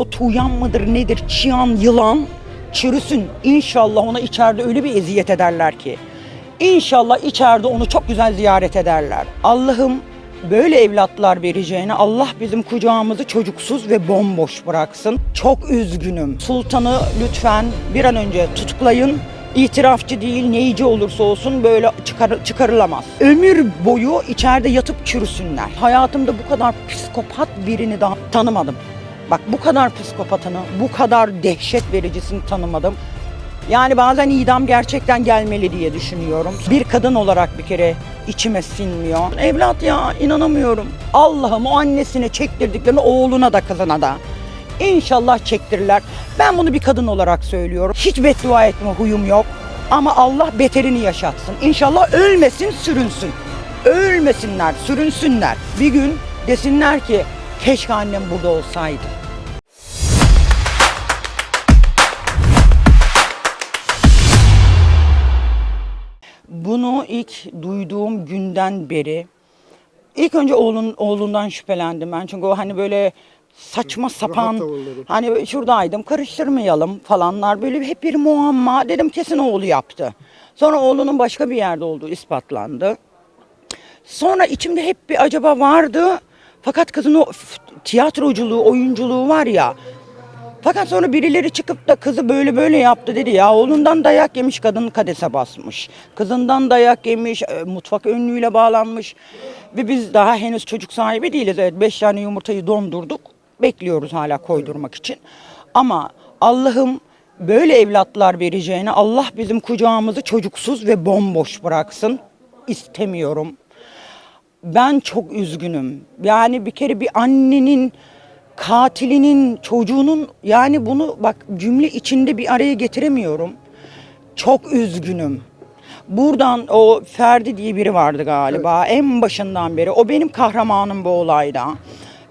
o tuğyan mıdır nedir çıyan yılan çürüsün. İnşallah ona içeride öyle bir eziyet ederler ki. İnşallah içeride onu çok güzel ziyaret ederler. Allah'ım böyle evlatlar vereceğine Allah bizim kucağımızı çocuksuz ve bomboş bıraksın. Çok üzgünüm. Sultanı lütfen bir an önce tutuklayın. İtirafçı değil, neyici olursa olsun böyle çıkar, çıkarılamaz. Ömür boyu içeride yatıp çürüsünler. Hayatımda bu kadar psikopat birini daha tanımadım. Bak bu kadar psikopatını, bu kadar dehşet vericisini tanımadım. Yani bazen idam gerçekten gelmeli diye düşünüyorum. Bir kadın olarak bir kere içime sinmiyor. Evlat ya inanamıyorum. Allah'ım o annesine çektirdiklerini oğluna da kızına da. İnşallah çektirirler. Ben bunu bir kadın olarak söylüyorum. Hiç beddua etme huyum yok. Ama Allah beterini yaşatsın. İnşallah ölmesin, sürünsün. Ölmesinler, sürünsünler. Bir gün desinler ki keşke annem burada olsaydı. Bunu ilk duyduğum günden beri ilk önce oğlun oğlundan şüphelendim ben çünkü o hani böyle saçma sapan hani şuradaydım karıştırmayalım falanlar böyle hep bir muamma dedim kesin oğlu yaptı. Sonra oğlunun başka bir yerde olduğu ispatlandı. Sonra içimde hep bir acaba vardı. Fakat kızın o tiyatroculuğu, oyunculuğu var ya. Fakat sonra birileri çıkıp da kızı böyle böyle yaptı dedi ya oğlundan dayak yemiş kadın kadese basmış. Kızından dayak yemiş, e, mutfak önlüğüyle bağlanmış. Ve biz daha henüz çocuk sahibi değiliz. Evet beş tane yumurtayı dondurduk. Bekliyoruz hala koydurmak için. Ama Allah'ım böyle evlatlar vereceğine Allah bizim kucağımızı çocuksuz ve bomboş bıraksın. İstemiyorum. Ben çok üzgünüm. Yani bir kere bir annenin katilinin çocuğunun yani bunu bak cümle içinde bir araya getiremiyorum. Çok üzgünüm. Buradan o Ferdi diye biri vardı galiba en başından beri. O benim kahramanım bu olayda.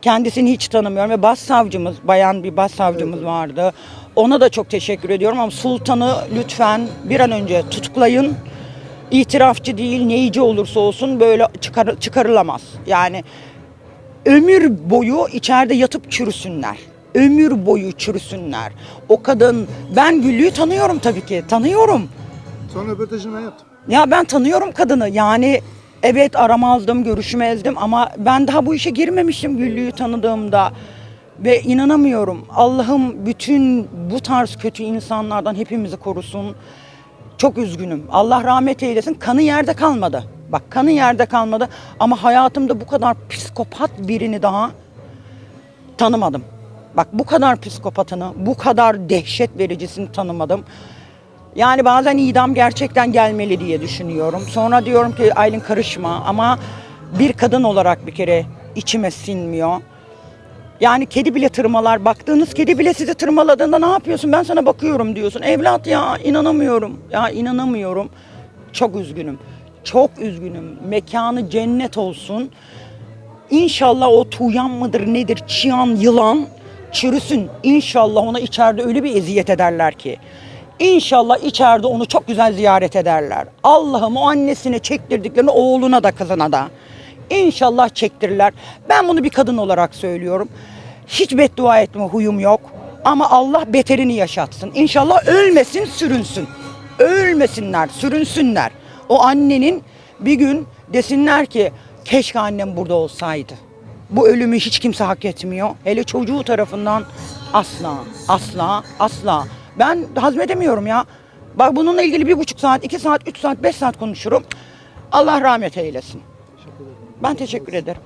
Kendisini hiç tanımıyorum ve başsavcımız, bayan bir başsavcımız vardı. Ona da çok teşekkür ediyorum ama Sultan'ı lütfen bir an önce tutuklayın itirafçı değil, neyici olursa olsun böyle çıkar, çıkarılamaz. Yani ömür boyu içeride yatıp çürüsünler. Ömür boyu çürüsünler. O kadın, ben Güllü'yü tanıyorum tabii ki, tanıyorum. Sonra röportajını ben yaptım. Ya ben tanıyorum kadını. Yani evet aramazdım, görüşmezdim ama ben daha bu işe girmemiştim Güllü'yü tanıdığımda. Ve inanamıyorum. Allah'ım bütün bu tarz kötü insanlardan hepimizi korusun. Çok üzgünüm. Allah rahmet eylesin. Kanı yerde kalmadı. Bak kanı yerde kalmadı ama hayatımda bu kadar psikopat birini daha tanımadım. Bak bu kadar psikopatını, bu kadar dehşet vericisini tanımadım. Yani bazen idam gerçekten gelmeli diye düşünüyorum. Sonra diyorum ki Aylin karışma ama bir kadın olarak bir kere içime sinmiyor. Yani kedi bile tırmalar. Baktığınız kedi bile sizi tırmaladığında ne yapıyorsun? Ben sana bakıyorum diyorsun. Evlat ya inanamıyorum. Ya inanamıyorum. Çok üzgünüm. Çok üzgünüm. Mekanı cennet olsun. İnşallah o tuğyan mıdır nedir çıyan yılan çürüsün. İnşallah ona içeride öyle bir eziyet ederler ki. İnşallah içeride onu çok güzel ziyaret ederler. Allah'ım o annesine çektirdiklerini oğluna da kızına da. İnşallah çektirirler. Ben bunu bir kadın olarak söylüyorum. Hiç beddua etme huyum yok. Ama Allah beterini yaşatsın. İnşallah ölmesin, sürünsün. Ölmesinler, sürünsünler. O annenin bir gün desinler ki keşke annem burada olsaydı. Bu ölümü hiç kimse hak etmiyor. Hele çocuğu tarafından asla, asla, asla. Ben hazmedemiyorum ya. Bak bununla ilgili bir buçuk saat, iki saat, üç saat, beş saat konuşurum. Allah rahmet eylesin. Ben teşekkür ederim.